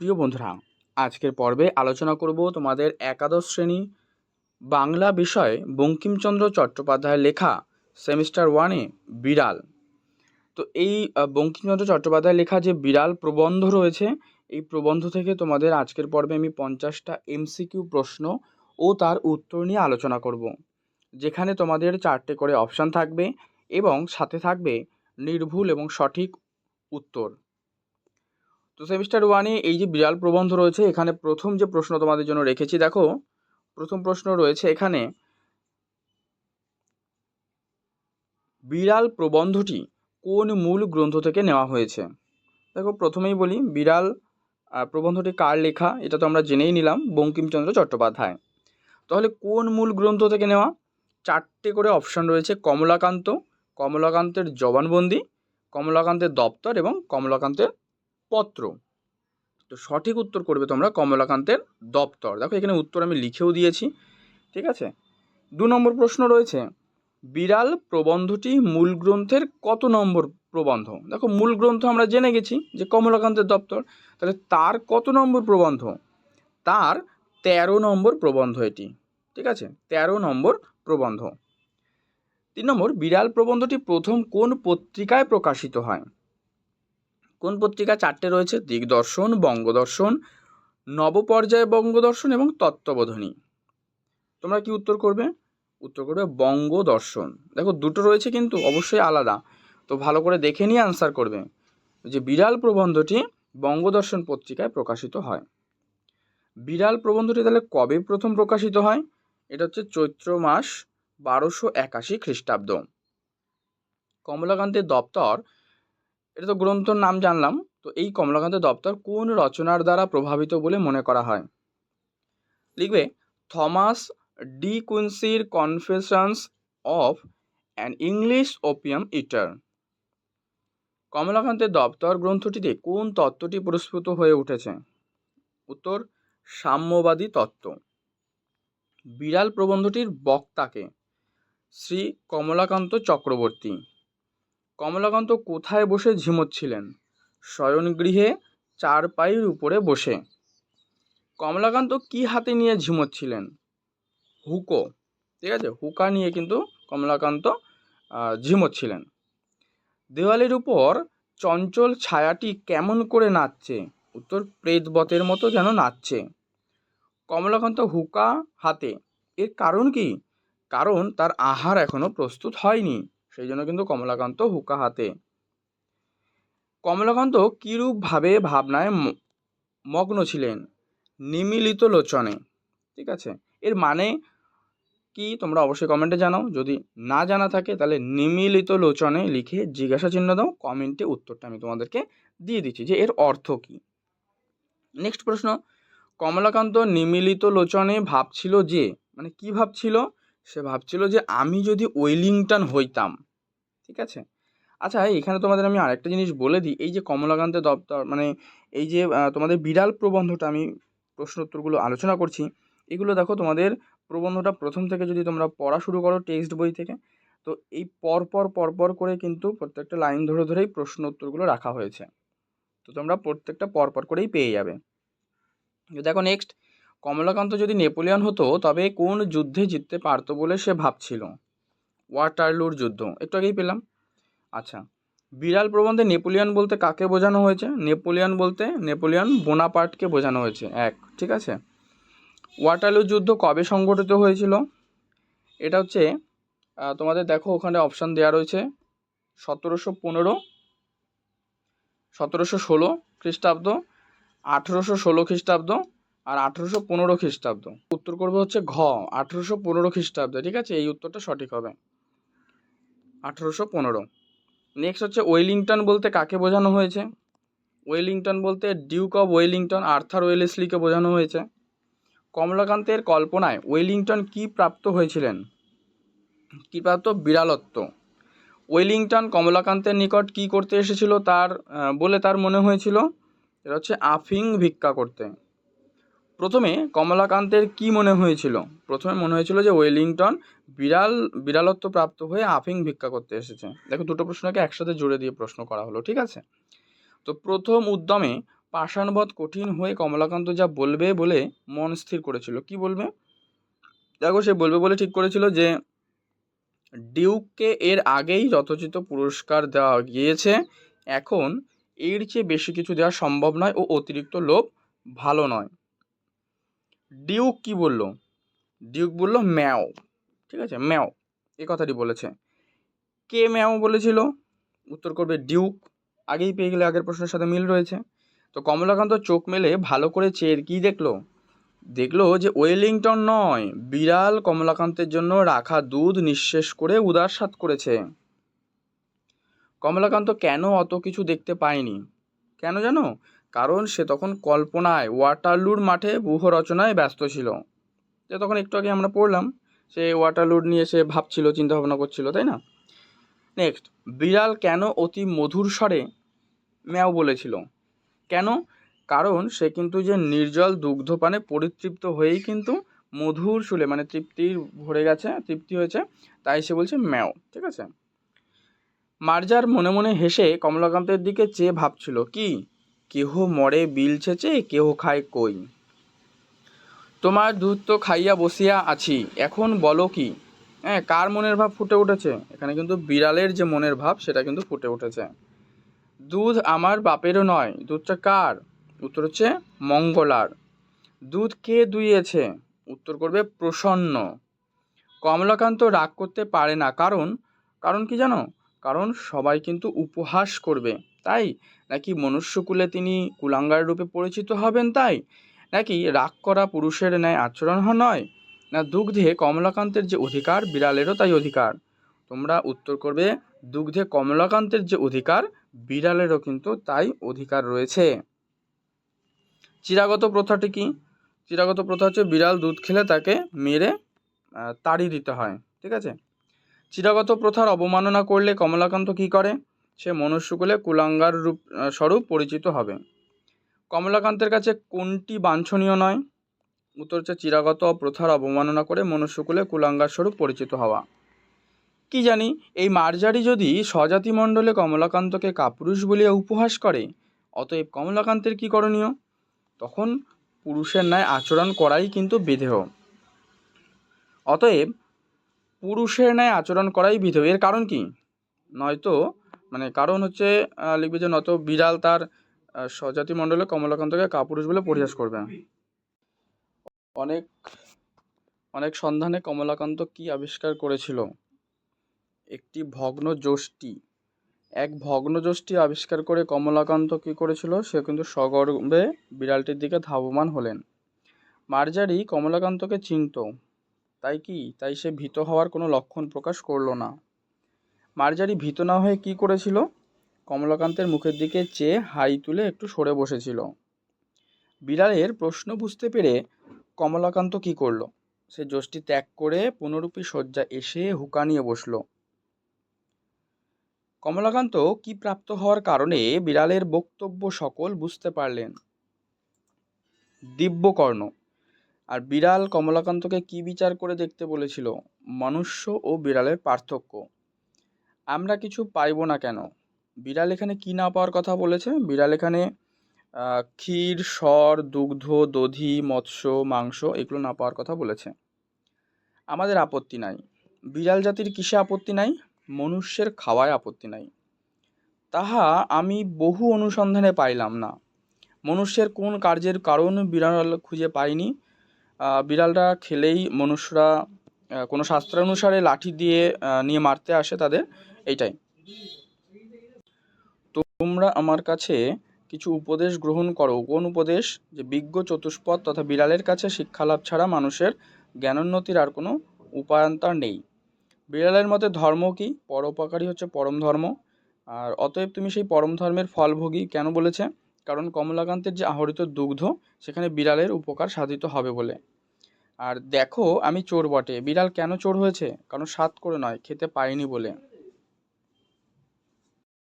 প্রিয় বন্ধুরা, আজকের পর্বে আলোচনা করব তোমাদের একাদশ শ্রেণি বাংলা বিষয় বঙ্কিমচন্দ্র চট্টোপাধ্যায়ের লেখা সেমিস্টার ওয়ানে বিড়াল। তো এই বঙ্কিমচন্দ্র চট্টোপাধ্যায়ের লেখা যে বিড়াল প্রবন্ধ রয়েছে, এই প্রবন্ধ থেকে তোমাদের আজকের পর্বে আমি পঞ্চাশটা এমসিকিউ প্রশ্ন ও তার উত্তর নিয়ে আলোচনা করব, যেখানে তোমাদের চারটে করে অপশান থাকবে এবং সাথে থাকবে নির্ভুল এবং সঠিক উত্তর। তো সেমিস্টার ওয়ানে এই যে বিড়াল প্রবন্ধ রয়েছে, এখানে প্রথম যে প্রশ্ন তোমাদের জন্য রেখেছি, দেখো, প্রথম প্রশ্ন রয়েছে এখানে বিড়াল প্রবন্ধটি কোন মূল গ্রন্থ থেকে নেওয়া হয়েছে? দেখো, প্রথমেই বলি বিড়াল প্রবন্ধটি কার লেখা, এটা তো আমরা জেনেই নিলাম, বঙ্কিমচন্দ্র চট্টোপাধ্যায়। তাহলে কোন মূল গ্রন্থ থেকে নেওয়া? চারটে করে অপশান রয়েছে, কমলাকান্ত, কমলাকান্তের জবানবন্দি, কমলাকান্তের দপ্তর এবং কমলাকান্তের পত্র। তো সঠিক উত্তর করবে তোমরা কমলাকান্তের দপ্তর। দেখো এখানে উত্তর আমি লিখেও দিয়েছি, ঠিক আছে? দু নম্বর প্রশ্ন রয়েছে, বিড়াল প্রবন্ধটি মূল গ্রন্থের কত নম্বর প্রবন্ধ? দেখো মূল গ্রন্থ আমরা জেনে গেছি যে কমলাকান্তের দপ্তর, তাহলে তার কত নম্বর প্রবন্ধ? তার তেরো নম্বর প্রবন্ধ এটি, ঠিক আছে? তেরো নম্বর প্রবন্ধ। তিন নম্বর, বিড়াল প্রবন্ধটি প্রথম কোন পত্রিকায় প্রকাশিত হয়? কোন পত্রিকা? চারটে রয়েছে, দিগদর্শন, বঙ্গদর্শন, নবপর্যায় বঙ্গদর্শন এবং তত্ত্ববোধনী। তোমরা কি উত্তর করবে? উত্তর করবে বঙ্গদর্শন। দেখো, দুটো রয়েছে কিন্তু অবশ্যই আলাদা। তো ভালো করে দেখে নিয়ে আনসার করবে যে বিড়াল প্রবন্ধটি বঙ্গদর্শন পত্রিকায় প্রকাশিত হয়। বিড়াল প্রবন্ধটি তাহলে কবে প্রথম প্রকাশিত হয়? এটা হচ্ছে চৈত্র মাস বারোশো একাশি খ্রিস্টাব্দ। কমলাকান্তের দপ্তর এটা তো গ্রন্থর নাম জানলাম। তো এই কমলাকান্তের দপ্তর কোন রচনার দ্বারা প্রভাবিত বলে মনে করা হয়? লিখবে, Thomas De কুইন্সির Confessions of an English Opium Eater. কমলাকান্তের দপ্তর গ্রন্থটিতে কোন তত্ত্বটি পুরস্কৃত হয়ে উঠেছে? উত্তর, সাম্যবাদী তত্ত্ব। বিড়াল প্রবন্ধটির বক্তাকে শ্রী কমলাকান্ত চক্রবর্তী। কমলাকান্ত কোথায় বসে ঝিমোচ্ছিলেন? শয়নগৃহে চারপাইয়ের উপরে বসে। কমলাকান্ত কি হাতে নিয়ে ঝিমোচ্ছিলেন? হুকো। ঠিক আছে, হুকা নিয়ে কিন্তু কমলাকান্ত ঝিমোচ্ছিলেন। দেওয়ালের উপর চঞ্চল ছায়াটি কেমন করে নাচছে? উত্তর প্রেতবতের মতো যেন নাচছে। কমলাকান্ত হুকা হাতে। এর কারণ কি? কারণ তার আহার এখনও প্রস্তুত হয়নি। সেই জন্য কিন্তু কমলাকান্ত হুকা হাতে। কমলাকান্ত কিরূপভাবে ভাবনায় মগ্ন ছিলেন? নিমিলিত লোচনে। ঠিক আছে? এর মানে কি তোমরা অবশ্যই কমেন্টে জানাও। যদি না জানা থাকে, তাহলে নিমিলিত লোচনে লিখে জিজ্ঞাসা চিহ্ন দাও। কমেন্টে উত্তরটা আমি তোমাদেরকে দিয়ে দিচ্ছি যে এর অর্থ কি? নেক্সট প্রশ্ন। কমলাকান্ত নিমিলিত লোচনে ভাবছিল যে মানে কি ভাবছিল? সে ভাবছিল যে আমি যদি ওয়েলিংটন হইতাম ঠিক আছে? আচ্ছা এখানে তোমাদের আমি আরেকটা জিনিস বলে দিই। এই যে কমলাকান্তের দপ্তর মানে এই যে তোমাদের বিড়াল প্রবন্ধটা আমি প্রশ্ন উত্তরগুলো আলোচনা করছি। এগুলো দেখো তোমাদের প্রবন্ধটা প্রথম থেকে যদি তোমরা পড়া শুরু করো টেক্সট বই থেকে, তো এই পরপর পরপর করে কিন্তু প্রত্যেকটা লাইন ধরে ধরেই প্রশ্ন উত্তরগুলো রাখা হয়েছে। তো তোমরা প্রত্যেকটা পরপর করেই পেয়ে যাবে। দেখো নেক্সট কমলাকান্ত যদি নেপোলিয়ন হতো, তবে কোন যুদ্ধে জিততে পারতো বলে সে ভাবছিল? ওয়াটারলুর যুদ্ধ। একটু আগেই পেলাম। আচ্ছা বিড়াল প্রবন্ধে নেপোলিয়ন বলতে কাকে বোঝানো হয়েছে? নেপোলিয়ন বলতে নেপোলিয়ন বোনাপার্টকে বোঝানো হয়েছে। এক, ঠিক আছে? ওয়াটারলু যুদ্ধ কবে সংগঠিত হয়েছিল? এটা হচ্ছে তোমাদের দেখো, ওখানে অপশান দেওয়া রয়েছে, সতেরোশো পনেরো, সতেরোশো ষোলো খ্রিস্টাব্দ, আঠেরোশো ষোলো খ্রিস্টাব্দ, আর আঠেরোশো পনেরো খ্রিস্টাব্দ। উত্তর করবে হচ্ছে ঘ, আঠেরোশো পনেরো খ্রিস্টাব্দে, ঠিক আছে? এই উত্তরটা সঠিক হবে। আঠেরোশো পনেরো। নেক্সট হচ্ছে ওয়েলিংটন বলতে কাকে বোঝানো হয়েছে? ওয়েলিংটন বলতে ডিউক অফ ওয়েলিংটন আর্থার ওয়েলেসলিকে বোঝানো হয়েছে। কমলাকান্তের কল্পনায় ওয়েলিংটন কি প্রাপ্ত হয়েছিলেন? কি প্রাপ্ত? বিড়ালত্ব। ওয়েলিংটন কমলাকান্তের নিকট কি করতে এসেছিল তার বলে তার মনে হয়েছিল? এটা হচ্ছে আফিং ভিক্ষা করতে। প্রথমে কমলাকান্তের কি মনে হয়েছিল? প্রথমে মনে হয়েছিল যে ওয়েলিংটন বিড়াল, বিড়ালত্ব প্রাপ্ত হয়ে আফিং ভিক্ষা করতে এসেছে। দেখো, দুটো প্রশ্নকে একসাথে জুড়ে দিয়ে প্রশ্ন করা হলো, ঠিক আছে? তো প্রথম উদ্যমে পাষাণবধ কঠিন হয়ে কমলাকান্ত যা বলবে বলে মন স্থির করেছিল। কি বলবে? দেখো, সে বলবে বলে ঠিক করেছিল যে ডিউককে এর আগেই যথোচিত পুরস্কার দেওয়া গিয়েছে। এখন এর চেয়ে বেশি কিছু দেওয়া সম্ভব নয় ও অতিরিক্ত লোভ ভালো নয়। ডিউক কি বলল? ডিউক বলল, ম্যাও। ঠিক আছে, ম্যাও। এ কথাটি বলেছে। কে ম্যাও বলেছিল? উত্তর করবে ডিউক। আগেই পেয়ে গেলে আগের প্রশ্নের সাথে মিল রয়েছে। তো কমলাকান্ত চোখ মেলে ভালো করে চেয়ে কী দেখল? দেখল যে ওয়েলিংটন নয়, বিড়াল কমলাকান্তের জন্য রাখা দুধ নিঃশেষ করে উদার স্বাদ করেছে। কমলাকান্ত কেন অত কিছু দেখতে পায়নি? কেন জানো? কারণ সে তখন কল্পনায় ওয়াটারলুর মাঠে ব্যূহ রচনায় ব্যস্ত ছিল। যে তখন একটু আগে আমরা পড়লাম, সে ওয়াটারলুড নিয়ে সে ভাবছিল চিন্তা ভাবনা করছিল, তাই না? নেক্সট বিড়াল কেন অতি মধুর স্বরে ম্যাও বলেছিল? কেন? কারণ সে কিন্তু যে নির্জল দুগ্ধপানে পরিতৃপ্ত হয়েই কিন্তু মধুর শুলে মানে তৃপ্তির ভরে গেছে, তৃপ্তি হয়েছে, তাই সে বলছে ম্যাও, ঠিক আছে? মার্জার মনে মনে হেসে কমলাকান্তের দিকে চেয়ে ভাবছিল, কি? কেহ মরে বিল ছেচে, কেহ খায় কই। তোমার দুধ তো খাইয়া বসিয়া আছি, এখন বলো কি? হ্যাঁ কার মনের ভাব ফুটে উঠেছে? এখানে কিন্তু বিড়ালের যে মনের ভাব, সেটা কিন্তু ফুটে উঠেছে। দুধ আমার বাপেরও নয়, দুধটা কার? উত্তর হচ্ছে মঙ্গলার। দুধ কে দুইয়েছে? উত্তর করবে প্রসন্ন। কমলাকান্ত রাগ করতে পারে না। কারণ? কারণ কি জানো? কারণ সবাই কিন্তু উপহাস করবে, তাই? নাকি মনুষ্যকুলে তিনি কুলাঙ্গার রূপে পরিচিত হবেন তাই? নাকি রাগ করা পুরুষের ন্যায় আচরণ নয়? না দুগ্ধে কমলাকান্তের যে অধিকার, বিড়ালেরও তাই অধিকার। তোমরা উত্তর করবে, দুগ্ধে কমলাকান্তের যে অধিকার, বিড়ালেরও কিন্তু তাই অধিকার রয়েছে। চিরাগত প্রথাটি কি? চিরাগত প্রথা হচ্ছে বিড়াল দুধ খেলে তাকে মেরে তাড়ি দিতে হয়, ঠিক আছে? চিরাগত প্রথার অবমাননা করলে কমলাকান্ত কি করে? সে মনুষ্যকুলে কুলাঙ্গার রূপ স্বরূপ পরিচিত হবে। কমলাকান্তের কাছে কোনটি বাঞ্ছনীয় নয়? উত্তর হচ্ছে চিরাগত প্রথার অবমাননা করে মনুষ্যকুলে কুলাঙ্গার স্বরূপ পরিচিত হওয়া। কি জানি, এই মার্জারি যদি স্বজাতি মণ্ডলে কমলাকান্তকে কাপুরুষ বলিয়া উপহাস করে, অতএব কমলাকান্তের কী করণীয়? তখন পুরুষের ন্যায় আচরণ করাই কিন্তু বিধেয়। অতএব পুরুষের ন্যায় আচরণ করাই বিধেয়। এর কারণ কি? নয়তো মানে কারণ হচ্ছে লিখবে যে নত বিড়াল তার স্বজাতি মণ্ডলে কমলাকান্তকে কাপুরুষ বলে পরিহাস করবে। অনেক অনেক সন্ধানে কমলাকান্ত কি আবিষ্কার করেছিল? একটি ভগ্ন যষ্টি এক ভগ্ন যষ্টি আবিষ্কার করে কমলাকান্ত কী করেছিল? সে কিন্তু সগর্বে বিড়ালটির দিকে ধাবমান হলেন। মার্জারি কমলাকান্তকে চিনত। তাই কি? তাই সে ভীত হওয়ার কোনো লক্ষণ প্রকাশ করল না। মার্জারি ভীত না হয়ে কি করেছিল? কমলাকান্তের মুখের দিকে চেয়ে হাই তুলে একটু সরে বসেছিল। বিড়ালের প্রশ্ন বুঝতে পেরে কমলাকান্ত কি করল? সে যষ্টি ত্যাগ করে পুনরূপী শয্যা এসে হুকা নিয়ে বসল। কমলাকান্ত কি প্রাপ্ত হওয়ার কারণে বিড়ালের বক্তব্য সকল বুঝতে পারলেন। দিব্যকর্ণ আর বিড়াল কমলাকান্তকে কি বিচার করে দেখতে বলেছিল? মনুষ্য ও বিড়ালের পার্থক্য। আমরা কিছু পাইব না কেন? বিড়াল এখানে কি না পাওয়ার কথা বলেছে? বিড়াল এখানে ক্ষীর স্বর দুগ্ধ, দধি, মৎস্য, মাংস এগুলো না পাওয়ার কথা বলেছে। আমাদের আপত্তি নাই। বিড়াল জাতির কিসে আপত্তি নাই? মনুষ্যের খাওয়ায় আপত্তি নাই। তাহা আমি বহু অনুসন্ধানে পাইলাম না। মনুষ্যের কোন কার্যের কারণ বিড়াল খুঁজে পাইনি। বিড়ালটা খেলেই মনুষ্যরা কোনো শাস্ত্র অনুসারে লাঠি দিয়ে নিয়ে মারতে আসে তাদের, এইটাই। তোমরা আমার কাছে কিছু উপদেশ গ্রহণ করো। কোন উপদেশ? যে বিজ্ঞ চতুষ্পদ তথা বিড়ালের কাছে শিক্ষালাভ ছাড়া মানুষের জ্ঞানোন্নতির আর কোনো উপায়ন্তর নেই। বিড়ালের মতে ধর্ম কি? পরোপকারী হচ্ছে পরম ধর্ম। আর অতএব তুমি সেই পরম ধর্মের ফলভোগী কেন বলেছে? কারণ কমলাকান্তের যে আহরিত দুগ্ধ, সেখানে বিড়ালের উপকার সাধিত হবে বলে। আর দেখো, আমি চোর বটে। বিড়াল কেন চোর হয়েছে? কারণ সাত করে নয়, খেতে পায়নি বলে।